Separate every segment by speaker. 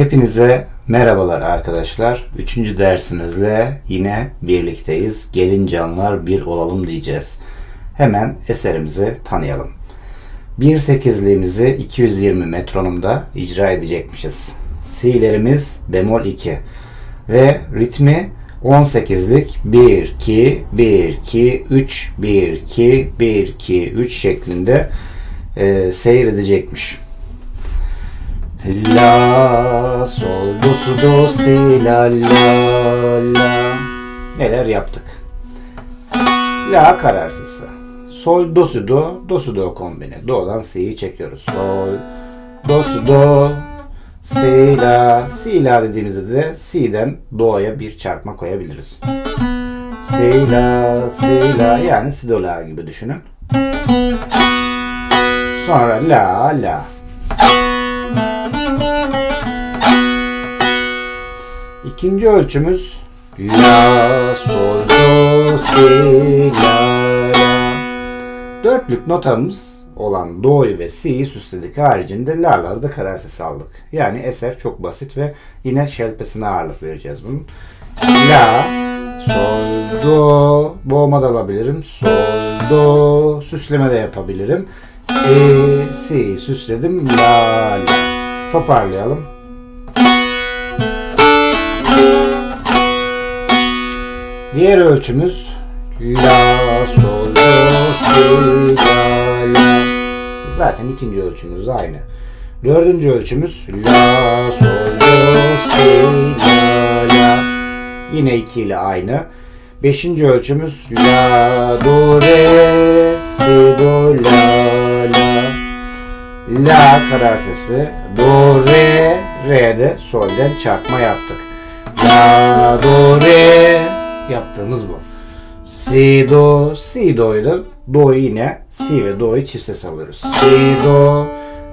Speaker 1: Hepinize merhabalar arkadaşlar. Üçüncü dersimizle yine birlikteyiz. Gelin canlar bir olalım diyeceğiz. Hemen eserimizi tanıyalım. 1.8'liğimizi 220 metronomda icra edecekmişiz. Si'lerimiz bemol 2 ve ritmi 18'lik 1 2 1 2 3 1 2 1 2 3 şeklinde e, seyredecekmiş. La sol do su do si la la la neler yaptık? La kararsızı. Sol do su do do su do kombini. Do'dan si'yi çekiyoruz. Sol do su do si la si la dediğimizde de si'den do'ya bir çarpma koyabiliriz. Si la si la yani si do la gibi düşünün. Sonra la la. İkinci ölçümüz La, Sol, Do, Si, La, La. Dörtlük notamız olan Do'yu ve Si'yi süsledik. Haricinde La'ları da karar sesi aldık. Yani eser çok basit ve yine şelpesine ağırlık vereceğiz bunun. La, Sol, Do, boğma da alabilirim. Sol, Do, süsleme de yapabilirim. Si, Si süsledim. La, La. Toparlayalım. Diğer ölçümüz La, Sol, Do, Si, La, La. Zaten ikinci ölçümüz de aynı. Dördüncü ölçümüz La, Sol, Do, Si, La, La. Yine iki ile aynı. Beşinci ölçümüz La, Do, Re, Si, Do, La, La. La karar sesi. Do, Re, Re'de solden çarpma yaptık. La, Do, Re yaptığımız bu. Si, Do, Si, Do'yu da Do yine Si ve Do'yu çift ses alıyoruz. Si, Do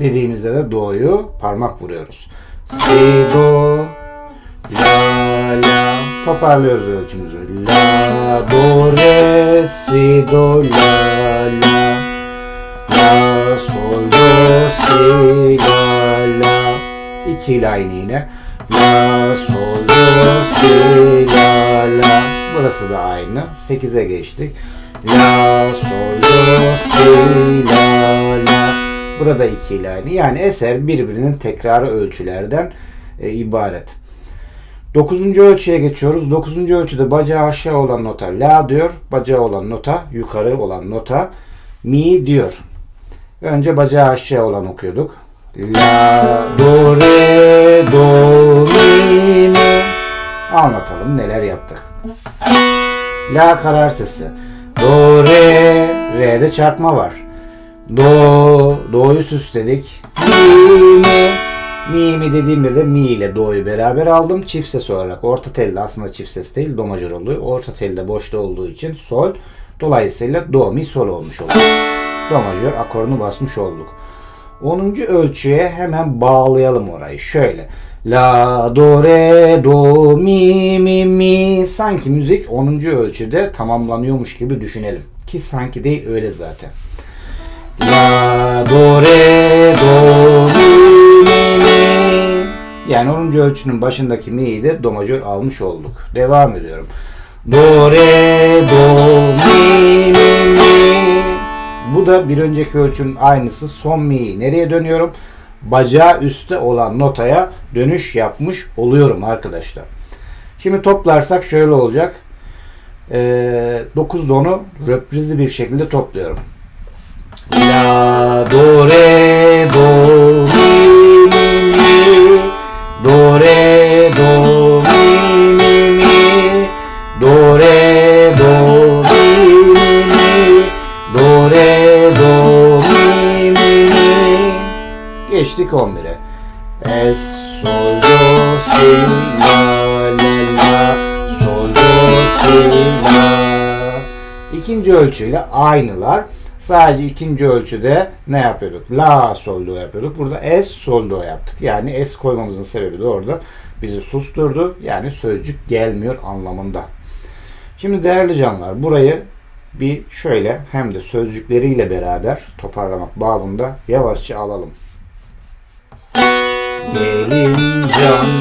Speaker 1: dediğimizde de Do'yu parmak vuruyoruz. Si, Do, La, La. Toparlıyoruz ölçümüzü. La, Do, Re, Si, Do, La, La. La, Sol, Do, Si, La, La. İki ile aynı yine. La, Sol, Do, Si, La, La. Burası da aynı. 8'e geçtik. La, Sol, Do, Si, La, La. Burada 2 ile aynı. Yani eser birbirinin tekrarı ölçülerden e, ibaret. 9. ölçüye geçiyoruz. 9. ölçüde bacağı aşağı olan nota La diyor. Bacağı olan nota yukarı olan nota Mi diyor. Önce bacağı aşağı olan okuyorduk. La, do, re, do, mi, mi. Anlatalım neler yaptık. La karar sesi. Do, re, re'de çarpma var. Do, do'yu süsledik. Mi, mi. Mi, mi dediğimde de mi ile do'yu beraber aldım. Çift ses olarak. Orta telde aslında çift ses değil. Do majör oluyor. Orta telde boşta olduğu için sol. Dolayısıyla do, mi, sol olmuş oluyor. Do majör akorunu basmış olduk. 10. ölçüye hemen bağlayalım orayı. Şöyle. La, do, re, do, mi, mi, mi. Sanki müzik 10. ölçüde tamamlanıyormuş gibi düşünelim. Ki sanki değil öyle zaten. La, do, re, do, mi, mi, mi. Yani 10. ölçünün başındaki mi'yi de do majör almış olduk. Devam ediyorum. Do, re, do, mi, mi, mi. Bu da bir önceki ölçünün aynısı. Son mi'yi nereye dönüyorum? Bacağı üstte olan notaya dönüş yapmış oluyorum arkadaşlar. Şimdi toplarsak şöyle olacak. Ee, 9 donu röprizli bir şekilde topluyorum. La, do, re, Geçtik 11'e. Es, sol, do, si, la, la, la. Sol, do, si, la. İkinci ölçüyle aynılar. Sadece ikinci ölçüde ne yapıyorduk? La, sol, do yapıyorduk. Burada es, sol, do yaptık. Yani es koymamızın sebebi de orada bizi susturdu. Yani sözcük gelmiyor anlamında. Şimdi değerli canlar burayı bir şöyle hem de sözcükleriyle beraber toparlamak babında yavaşça alalım. Nghe.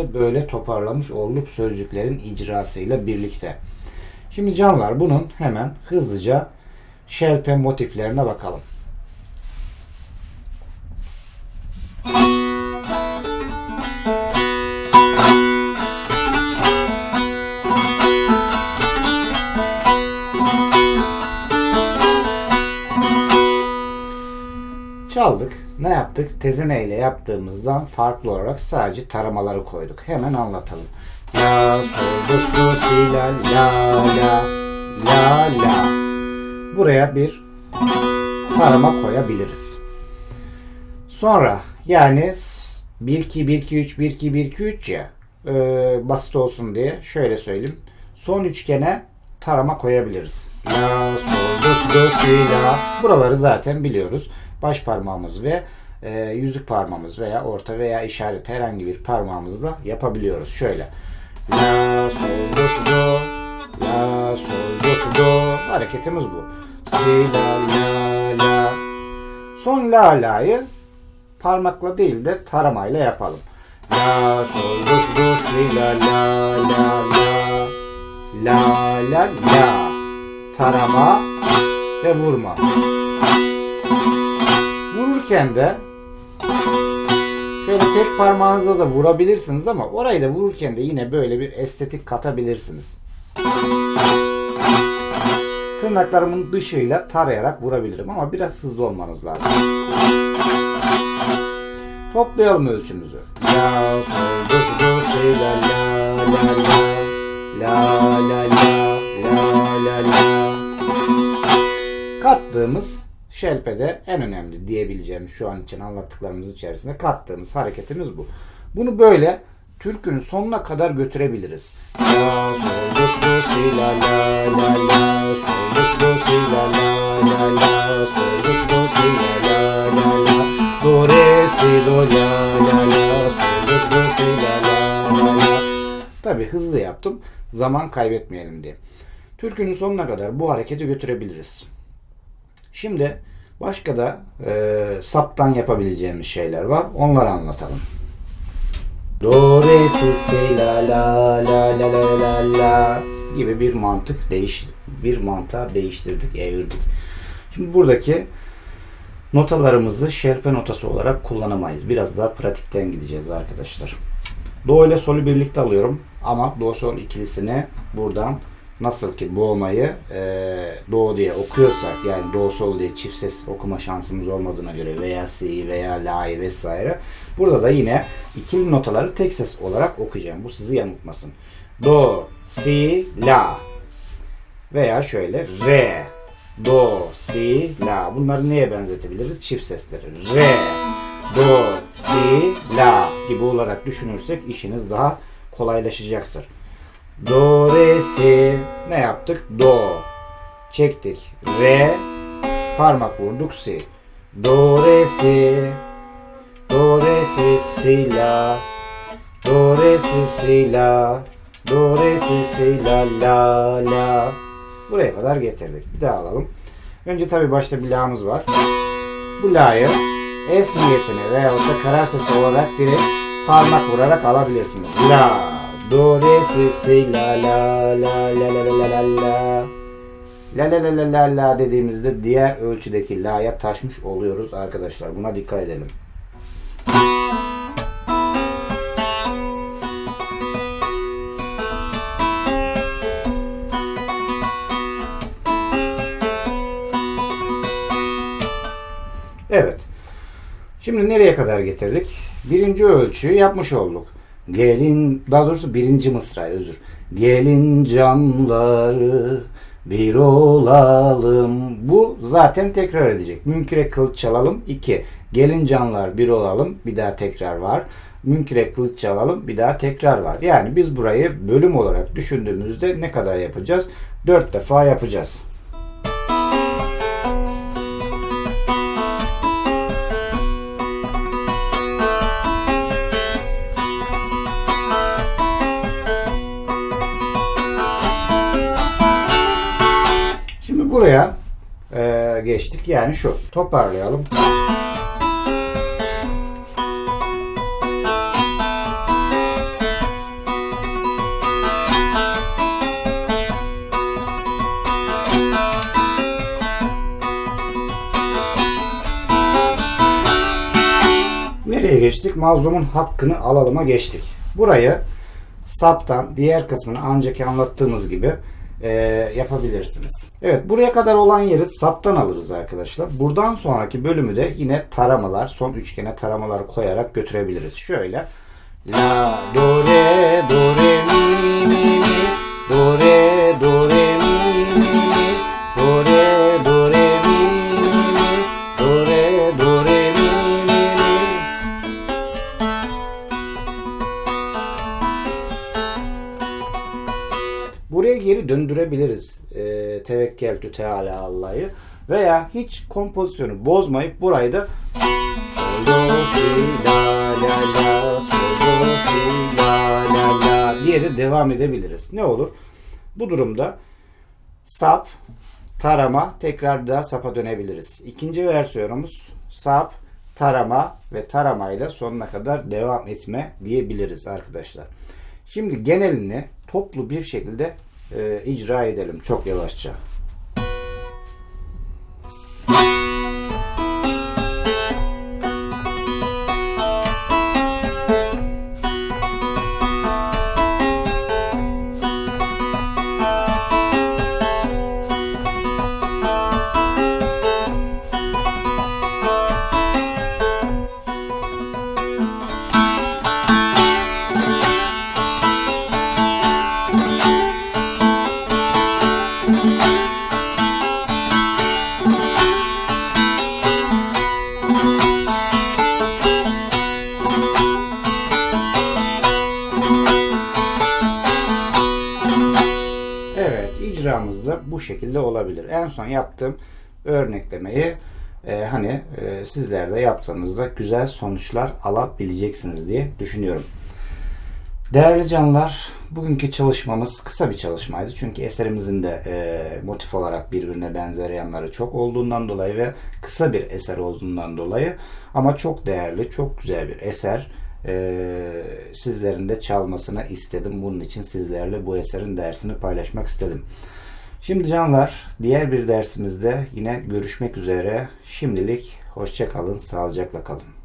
Speaker 1: Şekilde böyle toparlamış olduk sözcüklerin icrasıyla birlikte. Şimdi canlar bunun hemen hızlıca şelpe motiflerine bakalım. Çaldık. Ne yaptık? Tezene ile yaptığımızdan farklı olarak sadece taramaları koyduk. Hemen anlatalım. La, sol, do, do, si, la, la, la, la, la. Buraya bir tarama koyabiliriz. Sonra yani 1 2 1 2 3 1 2 1 2 3 ya e, basit olsun diye şöyle söyleyeyim. Son üçgene tarama koyabiliriz. La, sol, do, do, si, la. Buraları zaten biliyoruz. Baş parmağımız ve e, yüzük parmağımız veya orta veya işaret herhangi bir parmağımızla yapabiliyoruz. Şöyle. La, sol, do, si, do. La, sol, do, si, do. Hareketimiz bu. Si, la, la, la. Son la, la'yı parmakla değil de taramayla yapalım. La, sol, do, si, do, si, la, la, la, la. La, la, la. Tarama ve vurma. Vururken de şöyle tek parmağınızla da vurabilirsiniz ama orayı da vururken de yine böyle bir estetik katabilirsiniz. Tırnaklarımın dışıyla tarayarak vurabilirim ama biraz hızlı olmanız lazım. Toplayalım ölçümüzü. La, sol, do, si, do, si, la, la, la, la. La, la, la, la, la, la. Kattığımız şelpede en önemli diyebileceğim şu an için anlattıklarımız içerisinde kattığımız hareketimiz bu. Bunu böyle türkünün sonuna kadar götürebiliriz. La. Tabi hızlı yaptım. Zaman kaybetmeyelim diye. Türkünün sonuna kadar bu hareketi götürebiliriz. Şimdi başka da e, saptan yapabileceğimiz şeyler var. Onları anlatalım. Do, re, si, la, la, la, la, la, la, la gibi bir mantık değiş bir mantığa değiştirdik, evirdik. Şimdi buradaki notalarımızı şerpe notası olarak kullanamayız. Biraz daha pratikten gideceğiz arkadaşlar. Do ile sol'ü birlikte alıyorum ama do sol ikilisini buradan nasıl ki boğmayı e, do diye okuyorsak yani do sol diye çift ses okuma şansımız olmadığına göre veya si veya la'yı vesaire burada da yine ikili notaları tek ses olarak okuyacağım. Bu sizi yanıltmasın. Do, si, la veya şöyle re, do, si, la. Bunları neye benzetebiliriz? Çift sesleri. Re, do, si, la gibi olarak düşünürsek işiniz daha kolaylaşacaktır. Do, re, si. Ne yaptık? Do. Çektik. Re. Parmak vurduk si. Do, re, si. Do, re, si, si, la. Do, re, si, si, la. Do, re, si, si, la, la, la. Buraya kadar getirdik. Bir daha alalım. Önce tabi başta bir la'mız var. Bu la'yı es niyetine veya da karar sesi olarak direkt parmak vurarak alabilirsiniz. La, do, re, si, si, la, la, la, la, la, la, la, la, la. La la la la la dediğimizde diğer ölçüdeki la'ya taşmış oluyoruz arkadaşlar. Buna dikkat edelim. Evet. Şimdi nereye kadar getirdik? Birinci ölçüyü yapmış olduk. Gelin, daha doğrusu birinci mısrayı özür. Gelin camları bir olalım. Bu zaten tekrar edecek. Münkire kılıç çalalım 2. Gelin canlar bir olalım. Bir daha tekrar var. Münkire kılıç çalalım. Bir daha tekrar var. Yani biz burayı bölüm olarak düşündüğümüzde ne kadar yapacağız? 4 defa yapacağız. Buraya e, geçtik. Yani şu. Toparlayalım. Nereye geçtik? Mazlumun hakkını alalıma geçtik. Burayı saptan diğer kısmını ancak anlattığımız gibi e, yapabilirsiniz. Evet buraya kadar olan yeri saptan alırız arkadaşlar. Buradan sonraki bölümü de yine taramalar, son üçgene taramalar koyarak götürebiliriz. Şöyle La do re do re mi geri döndürebiliriz e, tevekkeltü teala Allah'ı veya hiç kompozisyonu bozmayıp burayı da diye de devam edebiliriz. Ne olur? Bu durumda sap, tarama tekrar daha sapa dönebiliriz. İkinci versiyonumuz sap, tarama ve taramayla sonuna kadar devam etme diyebiliriz arkadaşlar. Şimdi genelini toplu bir şekilde e, icra edelim çok yavaşça. Bu şekilde olabilir. En son yaptığım örneklemeyi e, hani e, sizler de yaptığınızda güzel sonuçlar alabileceksiniz diye düşünüyorum. Değerli canlar, bugünkü çalışmamız kısa bir çalışmaydı. Çünkü eserimizin de e, motif olarak birbirine benzer yanları çok olduğundan dolayı ve kısa bir eser olduğundan dolayı ama çok değerli, çok güzel bir eser. E, sizlerin de çalmasını istedim. Bunun için sizlerle bu eserin dersini paylaşmak istedim. Şimdi canlar, diğer bir dersimizde yine görüşmek üzere. Şimdilik hoşça kalın, sağlıcakla kalın.